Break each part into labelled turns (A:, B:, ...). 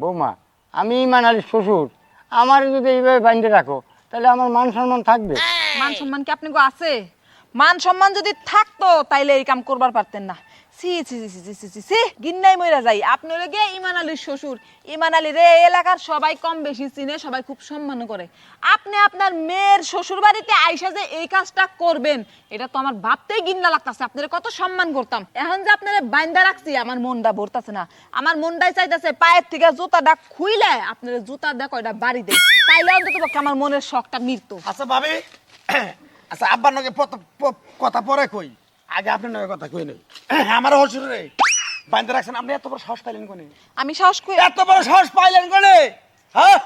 A: বৌমা, আমি ইমান আলীর শ্বশুর। আমার যদি এইভাবে বাইন্ধে রাখো, তাহলে আমার মান সম্মান থাকবে।
B: মান সম্মান কি আপনি আছে? মান সম্মান যদি থাকতো, তাইলে এই কাম করবার পারতেন না। গিন্নাই যাই। আপনি হলে গিয়ে ইমান আলীর শ্বশুর। ইমান রে, এলাকার সবাই কম বেশি চিনে, সবাই খুব সম্মান করে। আপনি আপনার মেয়ের শ্বশুর বাড়িতে আইসা যে এই কাজটা করবেন, এটা তো আমার ভাবতেই গিন্না আপনারা কত সম্মান করতাম। এখন যে আপনারা বাইন্দা রাখছি, আমার মনটা ভরতাছে না। আমার মনটাই চাইতাছে, পায়ের থেকে জুতাটা খুইলে আপনারা জুতা দেখো এটা বাড়ি দেয় তাইলে অন্তত আমার মনের শখটা মৃত্যু
C: আচ্ছা ভাবি আচ্ছা আব্বার নগে কথা পরে কই? আগে আপনার নগে কথা কই নই। আমার হসুর রে। বাইন্দে রাখছেন আপনি এত বড় সাহস পাইলেন কোনে?
B: আমি সাহস করি
C: এত বড় সাহস পাইলেন কোনে? হ্যাঁ?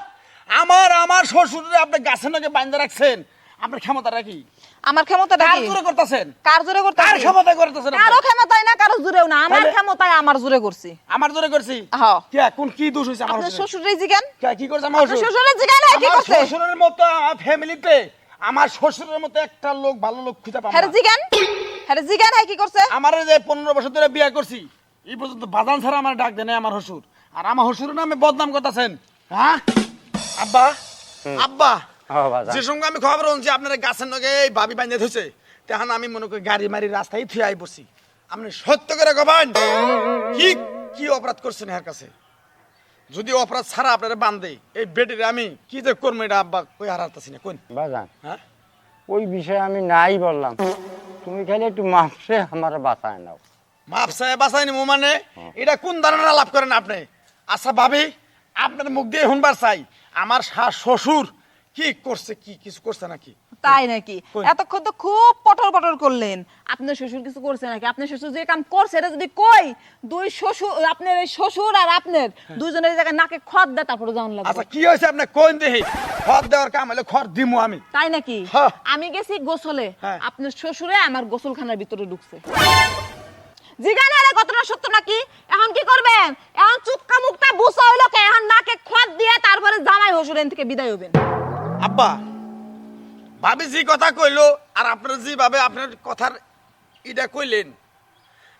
C: আমার আমার শ্বশুরে আপনি গাছের নগে বাইন্দে রাখছেন। আপনার ক্ষমতা রাখি
B: আমার ক্ষমতাটা
C: কার
B: কি?
C: জোরে করতেছেন?
B: কার জোরে করতে
C: কার ক্ষমতা করতেছেন
B: কারও ক্ষমতায় না কারও জোরেও না। আমার ক্ষমতায় আমার জোরে করছি।
C: আমার জোরে করছি?
B: হ্যাঁ।
C: কে কোন কি দোষ হইছে আমার
B: আপনার?
C: শ্বশুরের?
B: জিগান
C: কি করছে আমার শ্বশুর?
B: শ্বশুরের জিগান কি করছে?
C: শ্বশুরের মতো আমার ফ্যামিলিতে আমার শ্বশুরের মতো একটা লোক ভালো লোক খুঁজে পাবো
B: হ্যাঁ জিগান হ্যাঁ জিগান হ্যাঁ কি করছে?
C: আমার যে পনেরো বছর ধরে বিয়ে করছি এই পর্যন্ত বাদান ছাড়া আমার ডাক দেয় নাই আমার হসুর আর আমার হসুরের নামে বদনাম করতেছেন হ্যাঁ? আব্বা আব্বা
A: হ্যাঁ, বাজান।
C: যে সঙ্গে আমি খবর শুনছি আপনার গাছের নগে এই ভাবি বাঁধে ধুছে তখন আমি মনে করি গাড়ি মারি রাস্তায় থুয়ে আই বসি আপনি সত্য করে গবান কি কি অপরাধ করছেন এর কাছে? যদি অপরাধ ছাড়া আপনারা বান্ধে এই বেটির আমি কি যে করব এটা আব্বা কই হারাতেছি না কোন
A: বাজান
C: হ্যাঁ?
A: ওই বিষয়ে আমি নাই বললাম। তুমি খালি একটু মাপসে আমার বাঁচায় নাও।
C: মাপ সাহেব বাসাইনি মু মানে? এটা কোন ধারণা লাভ করেন আপনি? আচ্ছা ভাবি আপনার মুখ দিয়ে শুনবার চাই। আমার শ্বশুর কি করছে কি কিছু করছে নাকি?
B: তাই নাকি? এতক্ষণ তো খুব পটর পটর করলেন। আপনার শ্বশুর কিছু করছে নাকি? আপনার শ্বশুর যে কাম করছে এটা যদি কই দুই শ্বশুর আপনার এই শ্বশুর আর আপনার দুইজনের এই জায়গায় নাকে খত দেয় তারপরে লাগবে
C: আচ্ছা কি হয়েছে আপনার? কোন দেহি? খড় দেওয়ার কাম হলে খড় দিমু আমি।
B: তাই নাকি?
C: হ্যাঁ।
B: আমি গেছি গোসলে।
C: হ্যাঁ।
B: আপনার শ্বশুরে আমার গোসলখানার ভিতরে ঢুকছে। জিগান আরে কতটা সত্য নাকি? এখন কি করবেন? এখন চুক্কা মুক্তা বুসা হইল কে? এখন নাকে খত দিয়ে তারপরে জামাই হসুর এন থেকে বিদায় হবেন
C: আব্বা ভাবি যে কথা কইলো আর আপনার যে ভাবে আপনার কথার ইটা কইলেন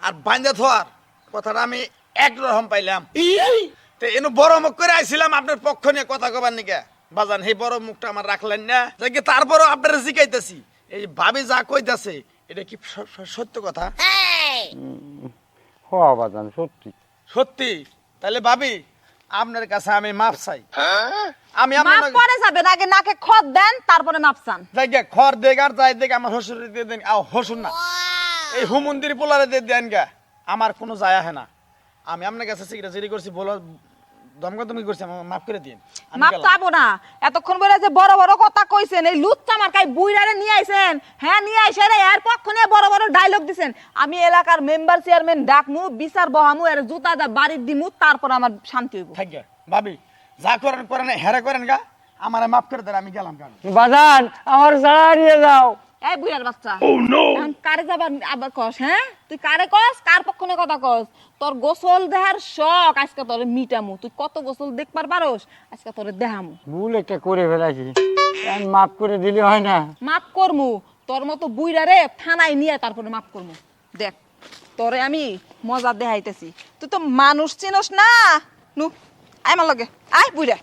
C: আর বাঞ্জা থোয়ার কথাটা আমি একরকম পাইলাম। তো এনু বড় মুখ করে আইছিলাম আপনার পক্ষ নিয়ে কথা কবার নিকে বাজান সেই বড় মুখটা আমার রাখলেন না। যাকে তারপরও আপনারা জিকাইতেছি এই ভাবি যা কইতাছে এটা কি সত্য কথা?
A: হ বাজান সত্যি।
C: সত্যি? তাহলে ভাবি আপনার কাছে আমি মাপ চাই। আমি আপনার
B: মাপ পরে যাবেন। আগে নাকে খত দেন তারপরে মাপ চান।
C: জায়গা খড় দেখ আর যাই দেখ আমার হসুর দিয়ে দেন। আও হসুর না। এই হুমন্দির পোলারে দিয়ে দেন গা। আমার কোনো যায় আহে না। আমি আপনার কাছে সিগারেট চুরি করছি বলো দমকা তুমি করছি আমার মাফ করে দিন।
B: মাপ
C: গেলাম।
B: না। এতক্ষণ বলে যে বড় বড় কথা কইছেন এই লুচ্চা মার্কাই বুইরারে নিয়ে আইছেন। হ্যাঁ নিয়ে আইছে রে এর পক্ষ বড় বড় ডায়লগ দিছেন। আমি এলাকার মেম্বার চেয়ারম্যান ডাকমু বিচার বহামু এর জুতা দা বাড়ির দিমু তারপর আমার শান্তি হইব।
C: থাক গা, ভাবি যা করেন করেন হেরে করেন গা। আমার মাফ করে দেন আমি গেলাম
A: বাজান আমার ছাড়িয়ে যাও।
B: এই বুইরার বাচ্চা। এখন কারে যাবার আবার কস হ্যাঁ? তুই কারে কস? কার পক্ষ নিয়ে কথা কস? তোর গোসল দেহার শখ আজকে তোর মিটামু। তুই কত গোসল দেখবার পারোস আজকে তোরে দেহামু।
A: ভুল একটা করে ফেলাছি আমি মাফ করে দিলে হয় না।
B: মাপ করমু। তোর মতো বুইরা রে থানায় নিয়ে তারপরে মাপ করমু। দেখ তোরে আমি মজা দেখাইতেছি। তুই তো মানুষ চিনস না। নু আয় আমার লগে। আয় বুইরা